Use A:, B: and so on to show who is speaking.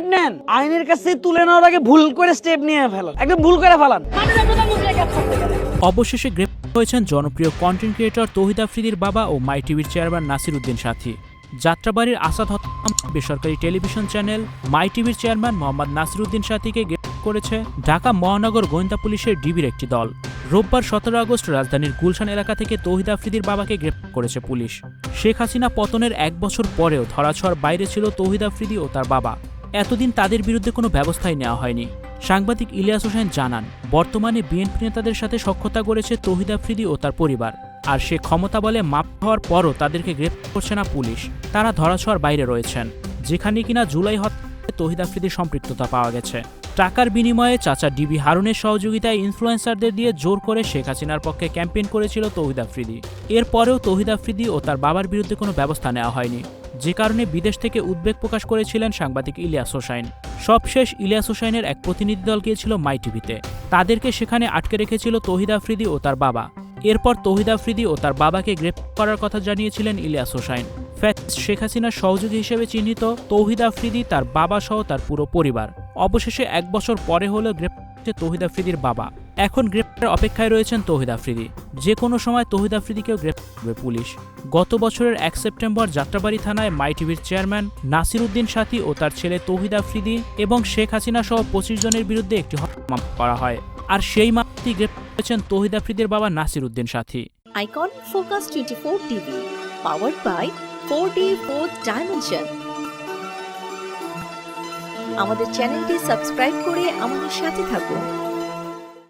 A: Step নেন। আইনের কাছে তুলে নেওয়ার আগে ভুল করে স্টেপ নিয়ে ফেলান। একদম ভুল করে ফেলান।
B: অবশেষে গ্রেপ্তার হয়েছেন জনপ্রিয় কন্টেন্ট ক্রিয়েটর তৌহিদ আফ্রিদির বাবা ও মাই টিভির চেয়ারম্যান নাসির উদ্দিন সাথী। যাত্রাবাড়ির আসাদ হত্যা বেসরকারি টেলিভিশন চ্যানেল মাই টিভির চেয়ারম্যান মোহাম্মদ নাসির উদ্দিন সাথীকে গ্রেপ্তার করেছে ঢাকা মহানগর গোয়েন্দা পুলিশের ডিবির একটি দল। রোববার সতেরো আগস্ট রাজধানীর গুলশান এলাকা থেকে তৌহিদ আফ্রিদির বাবাকে গ্রেপ্তার করেছে পুলিশ। শেখ হাসিনা পতনের এক বছর পরেও ধরাছোঁয়ার বাইরে ছিল তৌহিদ আফ্রিদি ও তার বাবা। এতদিন তাদের বিরুদ্ধে কোনো ব্যবস্থাই নেওয়া হয়নি। সাংবাদিক ইলিয়াস হোসেন জানান, বর্তমানে বিএনপি নেতাদের সাথে সখ্যতা করেছে তৌহিদ আফ্রিদি ও তার পরিবার। আর সে ক্ষমতা বলে মাপ হওয়ার পরও তাদেরকে গ্রেপ্তার করছে না পুলিশ। তারা ধরাছোঁয়ার বাইরে রয়েছেন, যেখানে কিনা জুলাই হত্যায় তৌহিদ আফ্রিদির সম্পৃক্ততা পাওয়া গেছে। টাকার বিনিময়ে চাচা ডিবি হারুনের সহযোগিতায় ইনফ্লুয়েন্সারদের দিয়ে জোর করে শেখ হাসিনার পক্ষে ক্যাম্পেইন করেছিল তৌহিদ আফ্রিদি এরপরেও তৌহিদ আফ্রিদি ও তার বাবার বিরুদ্ধে কোনো ব্যবস্থা নেওয়া হয়নি। যে কারণে বিদেশ থেকে উদ্বেগ প্রকাশ করেছিলেন সাংবাদিক ইলিয়াস হোসাইন। সবশেষ ইলিয়াস হোসাইনের এক প্রতিনিধি দল গিয়েছিল মাই টিভিতে। তাদেরকে সেখানে আটকে রেখেছিল তৌহিদ আফ্রিদি ও তার বাবা। এরপর তৌহিদ আফ্রিদি ও তার বাবাকে গ্রেপ্তার করার কথা জানিয়েছিলেন ইলিয়াস হোসাইন। ফ্যাক্স শেখ হাসিনার সহযোগী হিসেবে চিহ্নিত তৌহিদ আফ্রিদি তার বাবা সহ তার পুরো পরিবার। অবশেষে এক বছর পরে হলো গ্রেপ্তার তৌহিদ আফ্রিদির বাবা। এখন গ্রেপ্তার অপেক্ষায় রয়েছেন তৌহিদ আফ্রিদি। যে কোনো সময় তৌহিদ আফ্রিদিকেও গ্রেপ্তার করবে পুলিশ। গত বছরের এক সেপ্টেম্বর যাত্রাবাড়ি থানায় মাই টিভির চেয়ারম্যান নাসির উদ্দিন সাথী ও তার ছেলে তৌহিদ আফ্রিদি এবং শেখ হাসিনা সহ পঁচিশ জনের বিরুদ্ধে একটি হত্যা করা হয়। আর সেই মামলাটি গ্রেপ্তার করেছেন তৌহিদ আফ্রিদির বাবা নাসির উদ্দিন সাথী।
C: Icon Focus 24 TV, powered by 4D 4th Dimension. আমাদের চ্যানেলটি সাবস্ক্রাইব করে আমাদের সাথে থাকুন।